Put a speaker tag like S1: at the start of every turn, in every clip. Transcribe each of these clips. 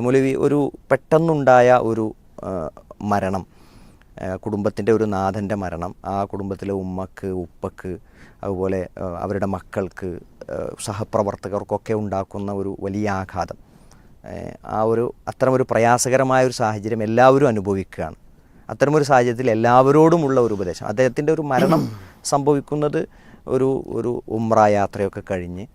S1: മൗലവി ഒരു പെട്ടെന്നുണ്ടായ ഒരു മരണം. കുടുംബത്തിന്റെ ഒരു നാഥന്റെ മരണം. ആ കുടുംബത്തിലെ ഉമ്മക്ക് ഉപ്പക്ക് അതുപോലെ അവരുടെ മക്കൾക്ക് സഹപ്രവർത്തകർക്കൊക്കെ ഉണ്ടാക്കുന്ന ഒരു വലിയ ആഘാതം. ആ ഒരു അത്തരമൊരു പ്രയാസകരമായ ഒരു സാഹചര്യം എല്ലാവരും അനുഭവിക്കുകയാണ്. അത്തരമൊരു സാഹചര്യത്തിൽ എല്ലാവരോടുമുള്ള ഒരു ഉപദേശം. അദ്ദേഹത്തിന്റെ ഒരു മരണം സംഭവിക്കുന്നത് ഒരു ഒരു ഉമ്ര യാത്രയൊക്കെ കഴിഞ്ഞ്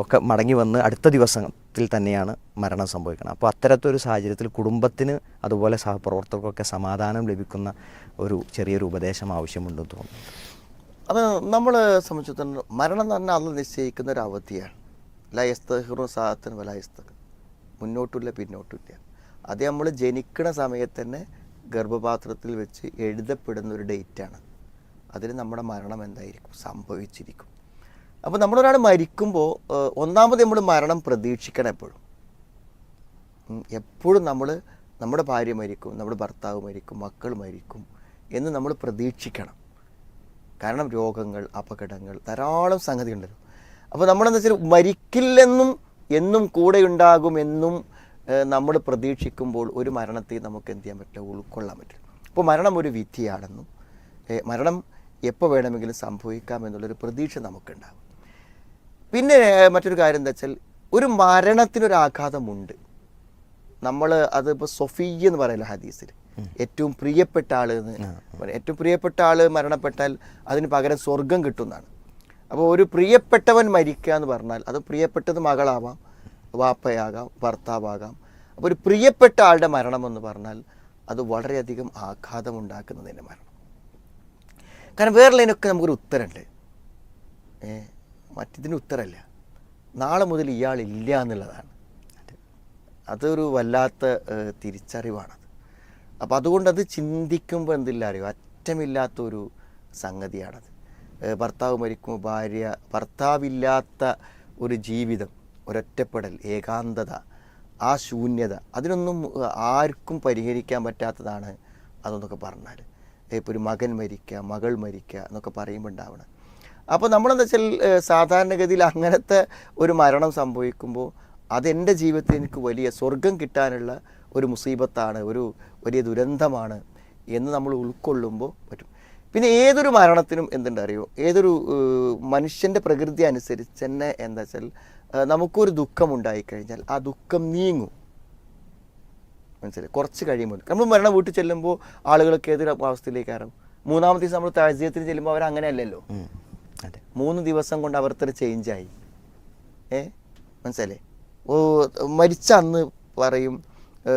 S1: ഒക്കെ മടങ്ങി വന്ന് അടുത്ത ദിവസത്തിൽ തന്നെയാണ് മരണം സംഭവിക്കുന്നത്. അപ്പോൾ അത്തരത്തൊരു സാഹചര്യത്തിൽ കുടുംബത്തിന് അതുപോലെ സഹപ്രവർത്തകർക്കൊക്കെ സമാധാനം ലഭിക്കുന്ന ഒരു ചെറിയൊരു ഉപദേശം ആവശ്യമുണ്ടെന്ന് തോന്നുന്നു.
S2: അത് നമ്മൾ സംബന്ധിച്ചിടത്തോളം മരണം തന്നെ അന്ന് നിശ്ചയിക്കുന്ന ഒരു അവധിയാണ്. ലയസ്തഹറും സാഹത്തിന് വലയസ്ത മുന്നോട്ടില്ല പിന്നോട്ടില്ല അത് നമ്മൾ ജനിക്കുന്ന സമയത്ത് തന്നെ ഗർഭപാത്രത്തിൽ വെച്ച് എഴുതപ്പെടുന്ന ഒരു ഡേറ്റാണ്. അതിന് നമ്മുടെ മരണം എന്തായിരിക്കും? സംഭവിച്ചിരിക്കും. അപ്പോൾ നമ്മളൊരാൾ മരിക്കുമ്പോൾ ഒന്നാമത് നമ്മൾ മരണം പ്രതീക്ഷിക്കണം എപ്പോഴും. എപ്പോഴും നമ്മൾ നമ്മുടെ ഭാര്യ മരിക്കും നമ്മുടെ ഭർത്താവ് മരിക്കും മക്കൾ മരിക്കും എന്ന് നമ്മൾ പ്രതീക്ഷിക്കണം. കാരണം രോഗങ്ങൾ അപകടങ്ങൾ ധാരാളം സംഗതി ഉണ്ടല്ലോ. അപ്പോൾ നമ്മളെന്ന് വെച്ചാൽ മരിക്കില്ലെന്നും എന്നും കൂടെ ഉണ്ടാകുമെന്നും നമ്മൾ പ്രതീക്ഷിക്കുമ്പോൾ ഒരു മരണത്തെ നമുക്ക് എന്ത് ചെയ്യാൻ പറ്റില്ല ഉൾക്കൊള്ളാൻ പറ്റില്ല അപ്പോൾ മരണം ഒരു വിധിയാണെന്നും മരണം എപ്പോൾ വേണമെങ്കിലും സംഭവിക്കാം എന്നുള്ളൊരു പ്രതീക്ഷ നമുക്കുണ്ടാകും പിന്നെ മറ്റൊരു കാര്യം എന്താ വെച്ചാൽ ഒരു മരണത്തിനൊരു ആഘാതമുണ്ട് നമ്മൾ അതിപ്പോൾ സൊഫിയ എന്ന് പറയല ഹദീസിൽ ഏറ്റവും പ്രിയപ്പെട്ട ആൾ എന്ന്. ഏറ്റവും പ്രിയപ്പെട്ട ആൾ മരണപ്പെട്ടാൽ അതിന് പകരം സ്വർഗം കിട്ടുന്നതാണ്. അപ്പോൾ ഒരു പ്രിയപ്പെട്ടവൻ മരിക്കുക എന്ന് പറഞ്ഞാൽ അത് പ്രിയപ്പെട്ടത് മകളാവാം വാപ്പയാകാം ഭർത്താവാകാം. അപ്പോൾ ഒരു പ്രിയപ്പെട്ട ആളുടെ മരണം എന്ന് പറഞ്ഞാൽ അത് വളരെയധികം ആഘാതമുണ്ടാക്കുന്നതിന്റെ മരണം. കാരണം വേറെ അതിനൊക്കെ നമുക്കൊരു ഉത്തരമുണ്ട്. ഏ മറ്റിതിന് ഉത്തരമല്ല നാളെ മുതൽ ഇയാൾ ഇല്ല എന്നുള്ളതാണ്. അതൊരു വല്ലാത്ത തിരിച്ചറിവാണത്. അപ്പോൾ അതുകൊണ്ട് അത് ചിന്തിക്കുമ്പോൾ എന്തില്ല അറിയോ? അറ്റമില്ലാത്തൊരു സംഗതിയാണത്. ഭർത്താവ് മരിക്കുമ്പോൾ ഭാര്യ ഭർത്താവില്ലാത്ത ഒരു ജീവിതം ഒരൊറ്റപ്പെടൽ ഏകാന്തത ആ ശൂന്യത അതിനൊന്നും ആർക്കും പരിഹരിക്കാൻ പറ്റാത്തതാണ് അതെന്നൊക്കെ പറഞ്ഞാൽ ഇപ്പോൾ ഒരു മകൻ മരിക്കുക മകൾ മരിക്കുക എന്നൊക്കെ പറയുമ്പോൾ ഉണ്ടാവണം അപ്പോൾ നമ്മളെന്താ വെച്ചാൽ സാധാരണഗതിയിൽ അങ്ങനത്തെ ഒരു മരണം സംഭവിക്കുമ്പോൾ അതെന്റെ ജീവിതത്തിൽ എനിക്ക് വലിയ സ്വർഗം കിട്ടാനുള്ള ഒരു മുസീബത്താണ് ഒരു വലിയ ദുരന്തമാണ് എന്ന് നമ്മൾ ഉൾക്കൊള്ളുമ്പോൾ പറ്റും. പിന്നെ ഏതൊരു മരണത്തിനും എന്തുണ്ട് അറിയോ? ഏതൊരു മനുഷ്യന്റെ പ്രകൃതി അനുസരിച്ച് തന്നെ എന്താ വെച്ചാൽ നമുക്കൊരു ദുഃഖം ഉണ്ടായിക്കഴിഞ്ഞാൽ ആ ദുഃഖം നീങ്ങും. മനസ്സിലായി? കുറച്ച് കഴിയുമ്പോൾ നമ്മൾ മരണം വീട്ടിൽ ചെല്ലുമ്പോൾ ആളുകളൊക്കെ ഏതൊരു അവസ്ഥയിലേക്ക് കയറും മൂന്നാമത്തെ നമ്മൾ താഴ്ചയത്തിന് ചെല്ലുമ്പോൾ അവർ അങ്ങനെയല്ലല്ലോ.
S1: അതെ
S2: മൂന്ന് ദിവസം കൊണ്ട് അവർക്കൊരു ചേഞ്ചായി ഏ? മനസ്സിലേ ഓ മരിച്ച അന്ന് പറയും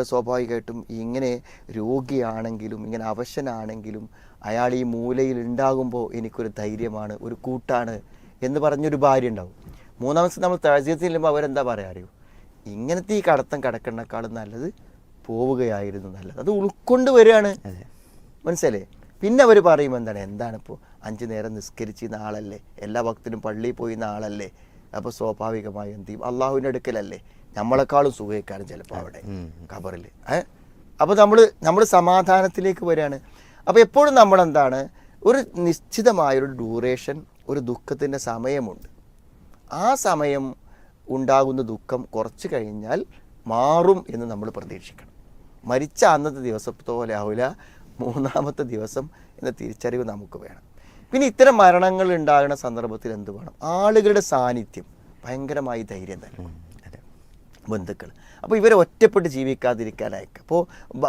S2: സ്വാഭാവികമായിട്ടും ഇങ്ങനെ രോഗിയാണെങ്കിലും ഇങ്ങനെ അവശനാണെങ്കിലും അയാൾ ഈ മൂലയിൽ ഉണ്ടാകുമ്പോൾ എനിക്കൊരു ധൈര്യമാണ് ഒരു കൂട്ടാണ് എന്ന് പറഞ്ഞൊരു ഭാര്യ ഉണ്ടാവും. മൂന്നാമത്തെ നമ്മൾ തഴജത്തിൽ ചെല്ലുമ്പോൾ അവരെന്താ പറയാ അറിയൂ? ഇങ്ങനത്തെ ഈ കടത്തം കിടക്കണേക്കാളും നല്ലത് പോവുകയായിരുന്നു നല്ലത്. അത് ഉൾക്കൊണ്ട് വരികയാണ്. മനസ്സിലേ പിന്നെ അവർ പറയും എന്താണ്? എന്താണിപ്പോൾ അഞ്ച് നേരം നിസ്കരിച്ചിരുന്ന ആളല്ലേ? എല്ലാ ഭക്തനും പള്ളിയിൽ പോയിരുന്ന ആളല്ലേ? അപ്പോൾ സ്വാഭാവികമായി എന്ത് ചെയ്യും? അള്ളാഹുവിന്റെ അടുക്കലല്ലേ? നമ്മളെക്കാളും സുഖക്കാരും ചിലപ്പോൾ അവിടെ. ഖബറിൽ. ഏ? അപ്പോൾ നമ്മൾ നമ്മൾ സമാധാനത്തിലേക്ക് വരികയാണ്. അപ്പോൾ എപ്പോഴും നമ്മളെന്താണ്? ഒരു നിശ്ചിതമായൊരു ഡ്യൂറേഷൻ ഒരു ദുഃഖത്തിന്റെ സമയമുണ്ട്. ആ സമയം ഉണ്ടാകുന്ന ദുഃഖം കുറച്ച് കഴിഞ്ഞാൽ മാറും എന്ന് നമ്മൾ പ്രതീക്ഷിക്കണം. മരിച്ച അന്നത്തെ ദിവസത്തോലെ ആവില്ല മൂന്നാമത്തെ ദിവസം എന്ന തിരിച്ചറിവ് നമുക്ക് വേണം. പിന്നെ ഇത്തരം മരണങ്ങൾ ഉണ്ടാകുന്ന സന്ദർഭത്തിൽ എന്ത് വേണം? ആളുകളുടെ സാന്നിധ്യം ഭയങ്കരമായി ധൈര്യം നൽകും ബന്ധുക്കൾ അപ്പോൾ ഇവരെ ഒറ്റപ്പെട്ട് ജീവിക്കാതിരിക്കാനായിരിക്കും അപ്പോൾ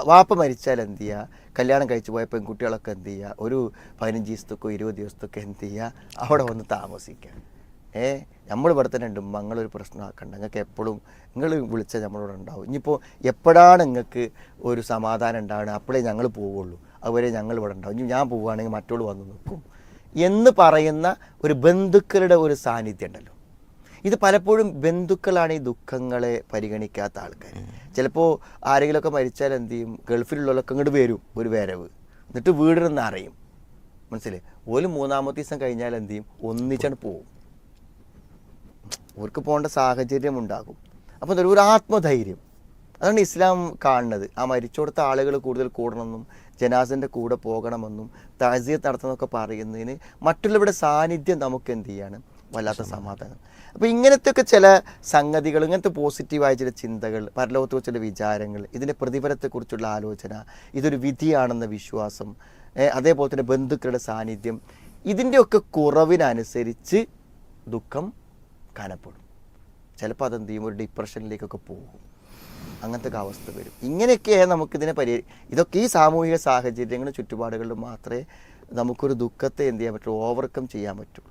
S2: വാപ്പ മരിച്ചാൽ എന്ത് ചെയ്യുക കല്യാണം കഴിച്ചു പോയ പെൺകുട്ടികളൊക്കെ എന്ത് ചെയ്യുക ഒരു പതിനഞ്ച് ദിവസത്തേക്കോ ഇരുപത് ദിവസത്തേക്കോ എന്ത് ചെയ്യുക അവിടെ വന്ന് താമസിക്കുക ഏ? നമ്മൾ ഇവിടെ തന്നെ ഉണ്ട്. മങ്ങളൊരു പ്രശ്നമാക്കണ്ട നിങ്ങൾക്ക് എപ്പോഴും നിങ്ങൾ വിളിച്ചാൽ നമ്മളോട് ഉണ്ടാവും. ഇനിയിപ്പോൾ എപ്പോഴാണ് നിങ്ങൾക്ക് ഒരു സമാധാനം ഉണ്ടാവുന്നത് അപ്പോഴേ ഞങ്ങൾ പോവുള്ളൂ. അതുവരെ ഞങ്ങൾ ഇവിടെ ഉണ്ടാവും. ഇനി ഞാൻ പോവുകയാണെങ്കിൽ മറ്റോട് വന്ന് നിൽക്കും എന്ന് പറയുന്ന ഒരു ബന്ധുക്കളുടെ ഒരു സാന്നിധ്യം ഉണ്ടല്ലോ. ഇത് പലപ്പോഴും ബന്ധുക്കളാണ് ഈ ദുഃഖങ്ങളെ പരിഗണിക്കാത്ത ആൾക്കാർ ചിലപ്പോൾ ആരെങ്കിലുമൊക്കെ മരിച്ചാൽ എന്ത് ചെയ്യും? ഗൾഫിലുള്ളവരൊക്കെ ഇങ്ങോട്ട് വരും ഒരു വരവ്. എന്നിട്ട് വീടിരുന്ന് അറിയും. മനസ്സിലായി ഒരു മൂന്നാമത്തെ ദിവസം കഴിഞ്ഞാൽ എന്ത് ചെയ്യും? ഒന്നിച്ചാണ് പോവും. അവർക്ക് പോകേണ്ട സാഹചര്യം ഉണ്ടാകും. അപ്പോൾ ഒരു ആത്മധൈര്യം. അതാണ് ഇസ്ലാം കാണുന്നത്. ആ മരിച്ചു കൊടുത്ത ആളുകൾ കൂടുതൽ കൂടണമെന്നും ജനാസിന്റെ കൂടെ പോകണമെന്നും താസിയത്ത് നടത്തണമെന്നൊക്കെ പറയുന്നതിന് മറ്റുള്ളവരുടെ സാന്നിധ്യം നമുക്ക് എന്ത് ചെയ്യാണ്? വല്ലാത്ത സമാധാനം. അപ്പോൾ ഇങ്ങനത്തെയൊക്കെ ചില സംഗതികൾ ഇങ്ങനത്തെ പോസിറ്റീവായ ചില ചിന്തകൾ പരലോകത്തെ ചില വിചാരങ്ങൾ ഇതിന്റെ പ്രതിഫലത്തെക്കുറിച്ചുള്ള ആലോചന ഇതൊരു വിധിയാണെന്ന വിശ്വാസം അതേപോലെ തന്നെ ബന്ധുക്കളുടെ സാന്നിധ്യം ഇതിന്റെയൊക്കെ കുറവിനനുസരിച്ച് ദുഃഖം കനപ്പെടും. ചിലപ്പോൾ അതെന്ത് ചെയ്യും? ഒരു ഡിപ്രഷനിലേക്കൊക്കെ പോകും. അങ്ങനത്തെ ഒക്കെ അവസ്ഥ വരും. ഇങ്ങനെയൊക്കെ നമുക്കിതിനെ പരി ഇതൊക്കെ ഈ സാമൂഹിക സാഹചര്യങ്ങളും ചുറ്റുപാടുകളിലും മാത്രമേ നമുക്കൊരു ദുഃഖത്തെ എന്ത് ചെയ്യാൻ പറ്റുള്ളൂ ഓവർകം ചെയ്യാൻ പറ്റുള്ളൂ